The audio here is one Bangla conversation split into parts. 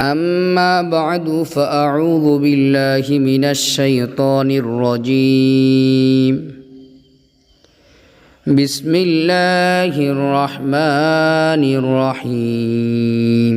أما بعد فأعوذ بالله من الشيطان الرجيم. بسم الله الرحمن الرحيم.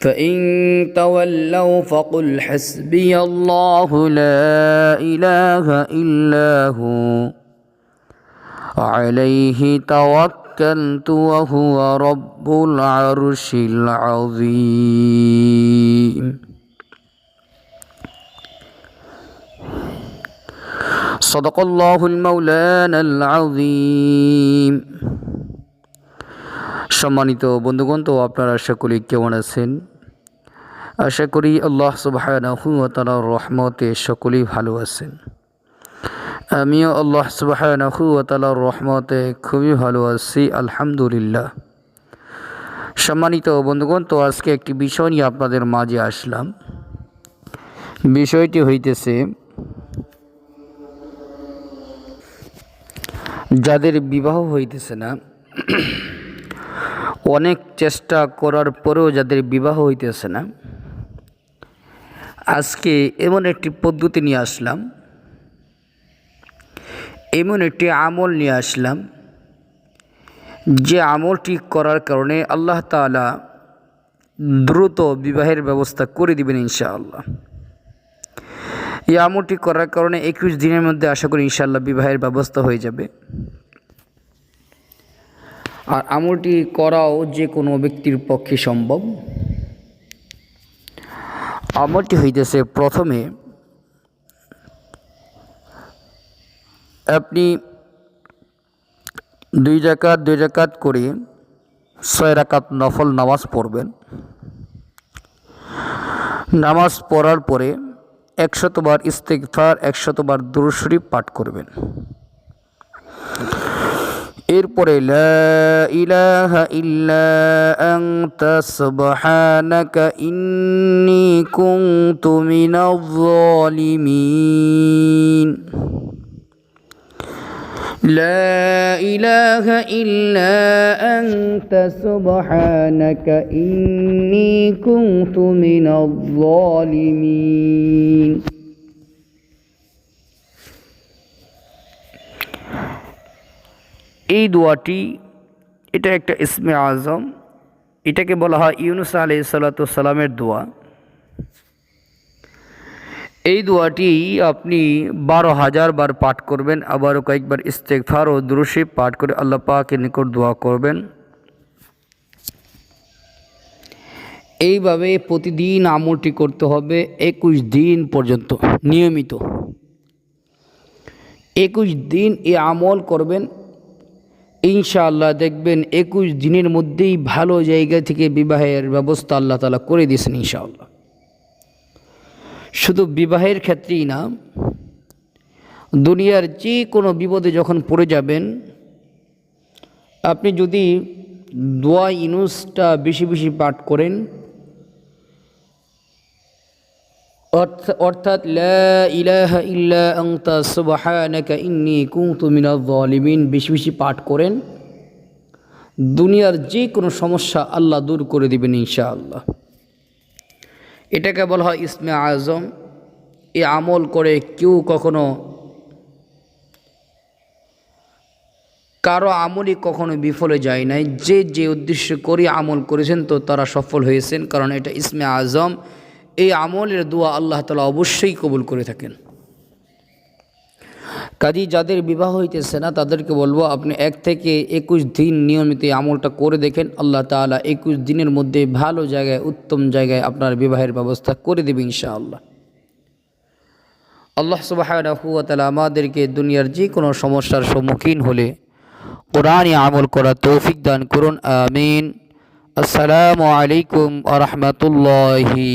فإن تولوا فقل حسبي الله لا إله إلا هو. عليه توكلت وهو رب العرش العظيم صدق الله المولانا العظيم সম্মানিত বন্ধুগণ তো আপনারা সকলেই কেমন আছেন আশা করি আল্লাহ সুবাহানাহু তালার রহমতে সকলেই ভালো আছেন আমিও আল্লাহ সুবাহানাহু তালার রহমতে খুবই ভালো আছি, আলহামদুলিল্লাহ। সম্মানিত বন্ধুগণ, তো আজকে একটি বিষয় নিয়ে আপনাদের মাঝে আসলাম। বিষয়টি হইতেছে, যাদের বিবাহ হইতেছে না, অনেক চেষ্টা করার পরেও যাদের বিবাহ হইতেছে না, আজকে এমন একটি পদ্ধতি নিয়ে আসলাম। এমন একটি আমল নিয়ে আসলাম, যে আমলটি করার কারণে আল্লাহ তালা দ্রুত বিবাহের ব্যবস্থা করে দিবেন ইনশাআল্লাহ। এই আমলটি করার কারণে একুশ দিনের মধ্যে আশা করি ইনশাআল্লাহ বিবাহের ব্যবস্থা হয়ে যাবে। আর আমলটি করাও যে কোনো ব্যক্তির পক্ষে সম্ভব। আমলটি হইতেছে প্রথমে আপনি দুই জাকাত দুই জাকাত করে ছয় রাকাত নফল নামাজ পড়বেন। নামাজ পড়ার পরে একশতবার ইস্তেকফার একশতবার দুরুশরীফ পাঠ করবেন। এরপরে ইলাহা ইল্লা আনতা, সুবহানাকা ইন্নী لا إله إلا أنت سبحانك إني كنت من الظالمين এই দোয়াটি এটা একটা ইসমে আজম এটাকে বলা হয় ইউনুস আলি সাল্লাতামের দোয়া এই দোয়াটি আপনি বারো হাজার বার পাঠ করবেন, আবারও কয়েকবার ইস্তেকফার ও দুরুশিব পাঠ করে আল্লাহ পাকের নিকট দোয়া করবেন। এইভাবে প্রতিদিন আমলটি করতে হবে একুশ দিন পর্যন্ত, নিয়মিত। একুশ দিন এ আমল করবেন, ইনশাআল্লাহ দেখবেন একুশ দিনের মধ্যেই ভালো জায়গা থেকে বিবাহের ব্যবস্থা আল্লাহ তালা করে দিয়েছেন ইনশাআল্লাহ। শুধু বিবাহের ক্ষেত্রেই না, দুনিয়ার যে কোনো বিপদে যখন পড়ে যাবেন, আপনি যদি দোয়া ইনুসটা বেশি বেশি পাঠ করেন অর্থাৎ, লা ইলাহা ইল্লা আনতা সুবহানাকা ইন্নী কুনতু মিনাজ জালিমিন বেশি বেশি পাঠ করেন, দুনিয়ার যে কোনো সমস্যা আল্লাহ দূর করে দিবেন ইনশাআল্লাহ। এটাকে বলা হয় ইসমে আজম। এ আমল করে কেউ কখনো, কারও আমলই কখনো বিফলে যায় নাই। যে যে উদ্দেশ্য করে আমল করেছেন তো তারা সফল হয়েছেন, কারণ এটা ইসমে আজম। এই আমলের দোয়া আল্লাহ তালা অবশ্যই কবুল করে থাকেন। কাজী যাদের বিবাহ হইতেছে না, তাদেরকে বলব, আপনি এক থেকে একুশ দিন নিয়মিত আমলটা করে দেখেন, আল্লাহ তালা একুশ দিনের মধ্যে ভালো জায়গায়, উত্তম জায়গায় আপনার বিবাহের ব্যবস্থা করে দেবে ইনশাআল্লাহ। আল্লাহ সুবাহ আমাদেরকে দুনিয়ার যে কোনো সমস্যার সম্মুখীন হলে কোরআনে আমল করা তৌফিক দান করুন, আমিন। আসসালামু আলাইকুম আ রহমতুল্লাহি